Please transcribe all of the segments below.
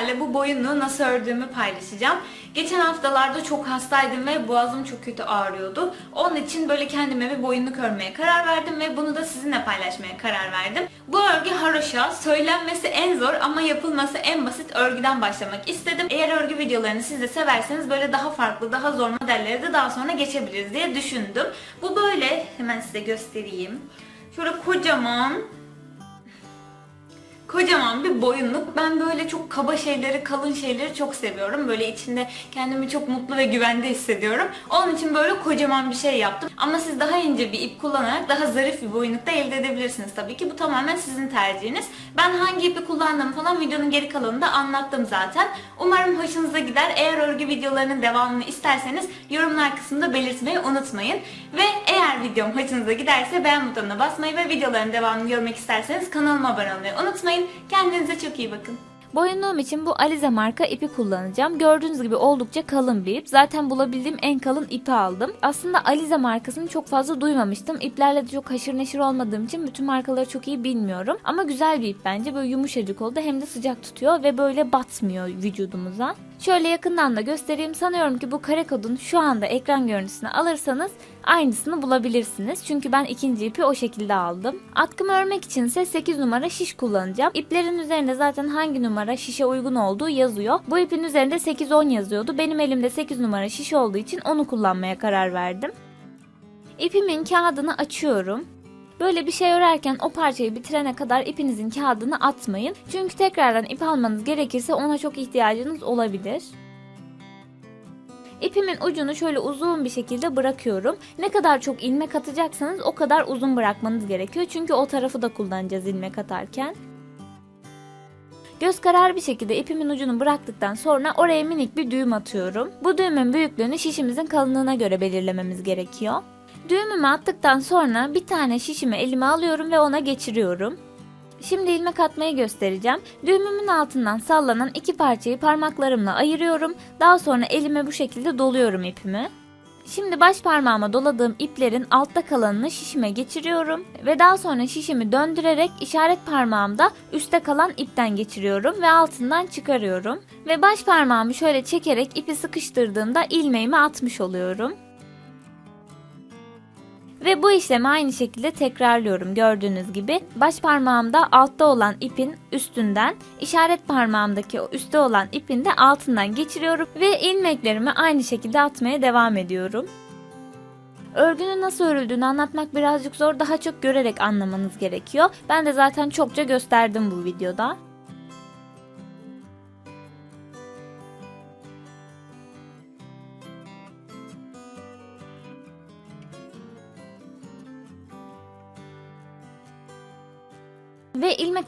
sizlerle bu boyunluğu nasıl ördüğümü paylaşacağım. Geçen haftalarda çok hastaydım ve boğazım çok kötü ağrıyordu. Onun için böyle kendime bir boyunluk örmeye karar verdim ve bunu da sizinle paylaşmaya karar verdim. Bu örgü haroşa, söylenmesi en zor ama yapılması en basit örgüden başlamak istedim. Eğer örgü videolarını siz de severseniz böyle daha farklı, daha zor modellere de daha sonra geçebiliriz diye düşündüm. Bu böyle, hemen size göstereyim. Şöyle kocaman Kocaman bir boyunluk. Ben böyle çok kaba şeyleri, kalın şeyleri çok seviyorum. Böyle içinde kendimi çok mutlu ve güvende hissediyorum. Onun için böyle kocaman bir şey yaptım. Ama siz daha ince bir ip kullanarak daha zarif bir boyunluk da elde edebilirsiniz tabii ki. Bu tamamen sizin tercihiniz. Ben hangi ipi kullandığımı falan videonun geri kalanında anlattım zaten. Umarım hoşunuza gider. Eğer örgü videolarının devamını isterseniz yorumlar kısmında belirtmeyi unutmayın. Ve eğer videom hoşunuza giderse beğen butonuna basmayı ve videoların devamını görmek isterseniz kanalıma abone olmayı unutmayın. Kendinize çok iyi bakın. Boyunluğum için bu Alize marka ipi kullanacağım. Gördüğünüz gibi oldukça kalın bir ip. Zaten bulabildiğim en kalın ipi aldım. Aslında Alize markasını çok fazla duymamıştım. İplerle de çok haşır neşir olmadığım için bütün markaları çok iyi bilmiyorum. Ama güzel bir ip bence. Böyle yumuşacık oldu hem de sıcak tutuyor ve böyle batmıyor vücudumuza. Şöyle yakından da göstereyim. Sanıyorum ki bu kare kodun şu anda ekran görüntüsünü alırsanız aynısını bulabilirsiniz. Çünkü ben ikinci ipi o şekilde aldım. Atkımı örmek için ise 8 numara şiş kullanacağım. İplerin üzerinde zaten hangi numara şişe uygun olduğu yazıyor. Bu ipin üzerinde 8-10 yazıyordu. Benim elimde 8 numara şiş olduğu için onu kullanmaya karar verdim. İpimin kağıdını açıyorum. Böyle bir şey örerken o parçayı bitirene kadar ipinizin kağıdını atmayın. Çünkü tekrardan ip almanız gerekirse ona çok ihtiyacınız olabilir. İpimin ucunu şöyle uzun bir şekilde bırakıyorum. Ne kadar çok ilmek atacaksanız o kadar uzun bırakmanız gerekiyor. Çünkü o tarafı da kullanacağız ilmek atarken. Göz kararı bir şekilde ipimin ucunu bıraktıktan sonra oraya minik bir düğüm atıyorum. Bu düğümün büyüklüğünü şişimizin kalınlığına göre belirlememiz gerekiyor. Düğümümü attıktan sonra bir tane şişimi elime alıyorum ve ona geçiriyorum. Şimdi ilmek atmayı göstereceğim. Düğümümün altından sallanan iki parçayı parmaklarımla ayırıyorum. Daha sonra elime bu şekilde doluyorum ipimi. Şimdi baş parmağıma doladığım iplerin altta kalanını şişime geçiriyorum ve daha sonra şişimi döndürerek işaret parmağımda üstte kalan ipten geçiriyorum ve altından çıkarıyorum. Ve baş parmağımı şöyle çekerek ipi sıkıştırdığımda ilmeğimi atmış oluyorum. Ve bu işlemi aynı şekilde tekrarlıyorum gördüğünüz gibi. Baş parmağımda altta olan ipin üstünden, işaret parmağımdaki üstte olan ipin de altından geçiriyorum ve ilmeklerimi aynı şekilde atmaya devam ediyorum. Örgünün nasıl örüldüğünü anlatmak birazcık zor, daha çok görerek anlamanız gerekiyor. Ben de zaten çokça gösterdim bu videoda.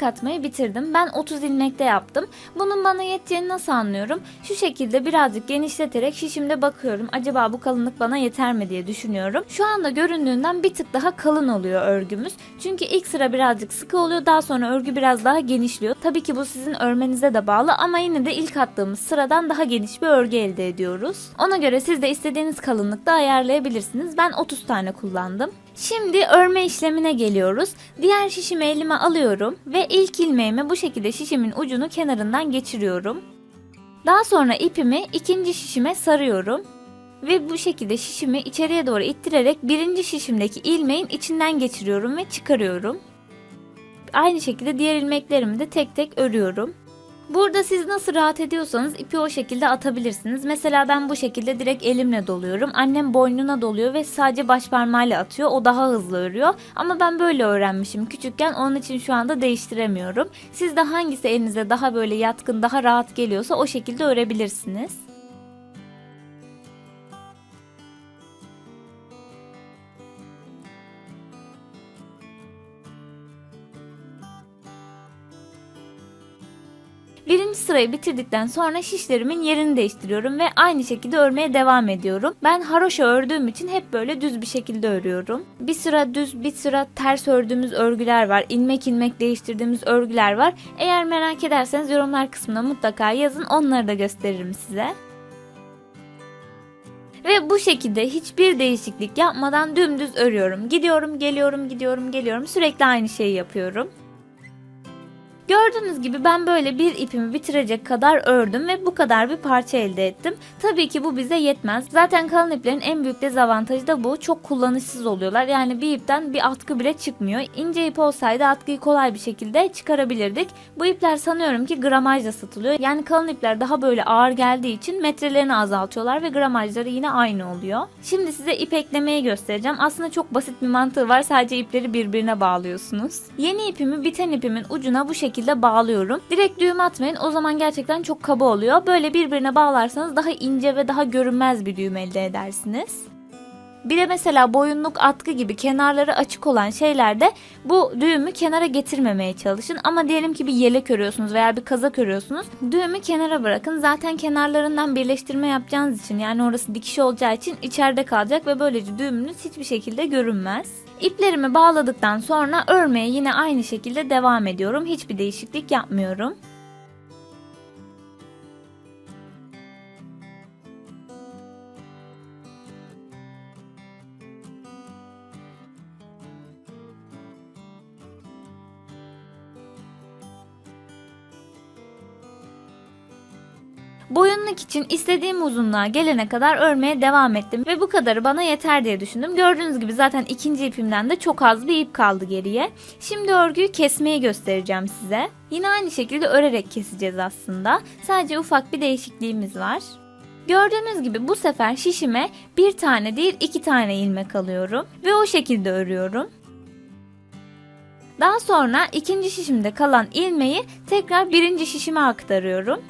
İlmek atmayı bitirdim. Ben 30 ilmekte yaptım. Bunun bana yeteceğini nasıl anlıyorum? Şu şekilde birazcık genişleterek şişimde bakıyorum. Acaba bu kalınlık bana yeter mi diye düşünüyorum. Şu anda göründüğünden bir tık daha kalın oluyor örgümüz. Çünkü ilk sıra birazcık sıkı oluyor. Daha sonra örgü biraz daha genişliyor. Tabii ki bu sizin örmenize de bağlı ama yine de ilk attığımız sıradan daha geniş bir örgü elde ediyoruz. Ona göre siz de istediğiniz kalınlıkta ayarlayabilirsiniz. Ben 30 tane kullandım. Şimdi örme işlemine geliyoruz. Diğer şişimi elime alıyorum ve ilk ilmeğimi bu şekilde şişimin ucunu kenarından geçiriyorum. Daha sonra ipimi ikinci şişime sarıyorum. Ve bu şekilde şişimi içeriye doğru ittirerek birinci şişimdeki ilmeğin içinden geçiriyorum ve çıkarıyorum. Aynı şekilde diğer ilmeklerimi de tek tek örüyorum. Burada siz nasıl rahat ediyorsanız ipi o şekilde atabilirsiniz. Mesela ben bu şekilde direkt elimle doluyorum. Annem boynuna doluyor ve sadece baş parmağıyla atıyor. O daha hızlı örüyor. Ama ben böyle öğrenmişim küçükken. Onun için şu anda değiştiremiyorum. Siz de hangisi elinize daha böyle yatkın, daha rahat geliyorsa o şekilde örebilirsiniz. Sırayı bitirdikten sonra şişlerimin yerini değiştiriyorum ve aynı şekilde örmeye devam ediyorum. Ben haroşa ördüğüm için hep böyle düz bir şekilde örüyorum. Bir sıra düz, bir sıra ters ördüğümüz örgüler var. İlmek ilmek değiştirdiğimiz örgüler var. Eğer merak ederseniz yorumlar kısmına mutlaka yazın. Onları da gösteririm size. Ve bu şekilde hiçbir değişiklik yapmadan dümdüz örüyorum. Gidiyorum, geliyorum, gidiyorum, geliyorum. Sürekli aynı şeyi yapıyorum. Gördüğünüz gibi ben böyle bir ipimi bitirecek kadar ördüm ve bu kadar bir parça elde ettim. Tabii ki bu bize yetmez. Zaten kalın iplerin en büyük dezavantajı da bu. Çok kullanışsız oluyorlar. Yani bir ipten bir atkı bile çıkmıyor. İnce ip olsaydı atkıyı kolay bir şekilde çıkarabilirdik. Bu ipler sanıyorum ki gramajla satılıyor. Yani kalın ipler daha böyle ağır geldiği için metrelerini azaltıyorlar ve gramajları yine aynı oluyor. Şimdi size ip eklemeyi göstereceğim. Aslında çok basit bir mantığı var. Sadece ipleri birbirine bağlıyorsunuz. Yeni ipimi biten ipimin ucuna bu şekilde bağlıyorum. Direkt düğüm atmayın. O zaman gerçekten çok kaba oluyor. Böyle birbirine bağlarsanız daha ince ve daha görünmez bir düğüm elde edersiniz. Bir de mesela boyunluk atkı gibi kenarları açık olan şeylerde bu düğümü kenara getirmemeye çalışın. Ama diyelim ki bir yelek örüyorsunuz veya bir kazak örüyorsunuz. Düğümü kenara bırakın. Zaten kenarlarından birleştirme yapacağınız için yani orası dikiş olacağı için içeride kalacak ve böylece düğümünüz hiçbir şekilde görünmez. İplerimi bağladıktan sonra örmeye yine aynı şekilde devam ediyorum. Hiçbir değişiklik yapmıyorum. Boyunluk için istediğim uzunluğa gelene kadar örmeye devam ettim ve bu kadarı bana yeter diye düşündüm. Gördüğünüz gibi zaten ikinci ipimden de çok az bir ip kaldı geriye. Şimdi örgüyü kesmeyi göstereceğim size. Yine aynı şekilde örerek keseceğiz aslında. Sadece ufak bir değişikliğimiz var. Gördüğünüz gibi bu sefer şişime bir tane değil iki tane ilmek alıyorum ve o şekilde örüyorum. Daha sonra ikinci şişimde kalan ilmeği tekrar birinci şişime aktarıyorum.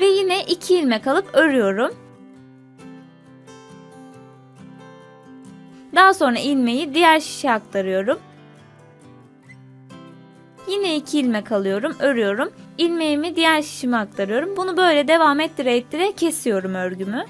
Ve yine iki ilmek alıp örüyorum. Daha sonra ilmeği diğer şişe aktarıyorum. Yine iki ilmek alıyorum, örüyorum. İlmeğimi diğer şişime aktarıyorum. Bunu böyle devam ettire ettire kesiyorum örgümü.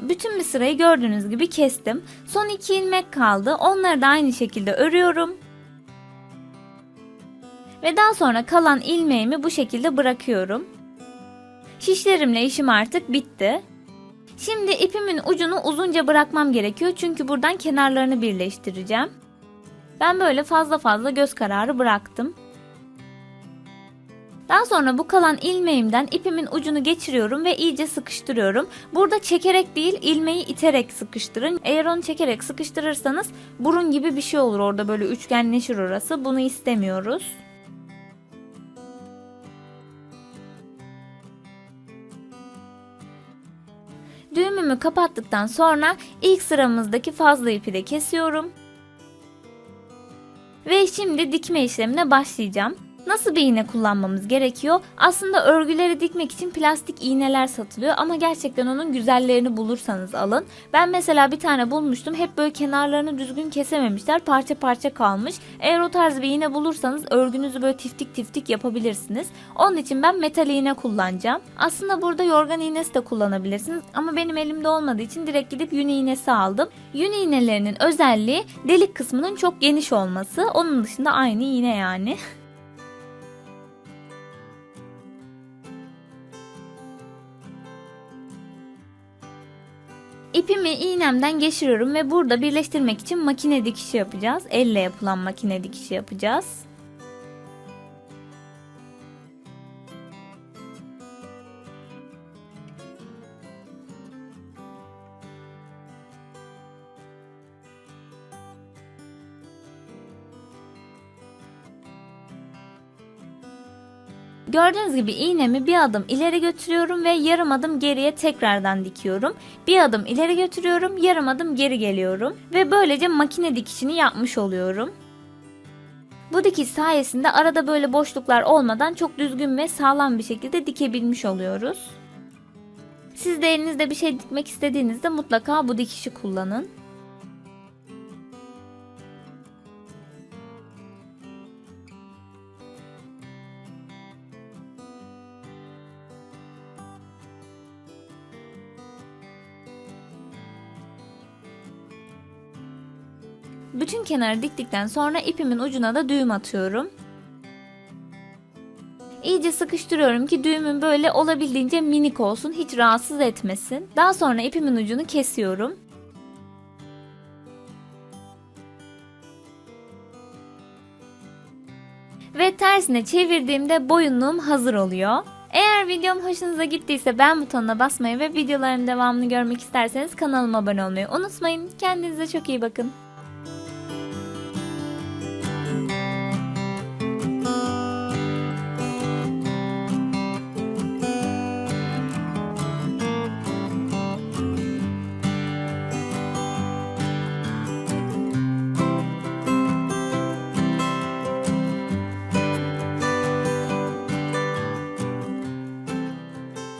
Bütün bir sırayı gördüğünüz gibi kestim. Son iki ilmek kaldı. Onları da aynı şekilde örüyorum. Ve daha sonra kalan ilmeğimi bu şekilde bırakıyorum. Şişlerimle işim artık bitti. Şimdi ipimin ucunu uzunca bırakmam gerekiyor çünkü buradan kenarlarını birleştireceğim. Ben böyle fazla fazla göz kararı bıraktım. Daha sonra bu kalan ilmeğimden ipimin ucunu geçiriyorum ve iyice sıkıştırıyorum. Burada çekerek değil ilmeği iterek sıkıştırın. Eğer onu çekerek sıkıştırırsanız burun gibi bir şey olur orada böyle üçgenleşir orası. Bunu istemiyoruz. Düğümümü kapattıktan sonra ilk sıramızdaki fazla ipi de kesiyorum. Ve şimdi dikme işlemine başlayacağım. Nasıl bir iğne kullanmamız gerekiyor? Aslında örgüleri dikmek için plastik iğneler satılıyor ama gerçekten onun güzellerini bulursanız alın. Ben mesela bir tane bulmuştum. Hep böyle kenarlarını düzgün kesememişler. Parça parça kalmış. Eğer o tarz bir iğne bulursanız örgünüzü böyle tiftik tiftik yapabilirsiniz. Onun için ben metal iğne kullanacağım. Aslında burada yorgan iğnesi de kullanabilirsiniz ama benim elimde olmadığı için direkt gidip yün iğnesi aldım. Yün iğnelerinin özelliği delik kısmının çok geniş olması. Onun dışında aynı iğne yani. İpimi iğnemden geçiriyorum ve burada birleştirmek için makine dikişi yapacağız. Elle yapılan makine dikişi yapacağız. Gördüğünüz gibi iğnemi bir adım ileri götürüyorum ve yarım adım geriye tekrardan dikiyorum. Bir adım ileri götürüyorum, yarım adım geri geliyorum ve böylece makine dikişini yapmış oluyorum. Bu dikiş sayesinde arada böyle boşluklar olmadan çok düzgün ve sağlam bir şekilde dikebilmiş oluyoruz. Siz de elinizde bir şey dikmek istediğinizde mutlaka bu dikişi kullanın. Bütün kenarı diktikten sonra ipimin ucuna da düğüm atıyorum. İyice sıkıştırıyorum ki düğümün böyle olabildiğince minik olsun, hiç rahatsız etmesin. Daha sonra ipimin ucunu kesiyorum. Ve tersine çevirdiğimde boyunluğum hazır oluyor. Eğer videom hoşunuza gittiyse beğen butonuna basmayı ve videoların devamını görmek isterseniz kanalıma abone olmayı unutmayın. Kendinize çok iyi bakın.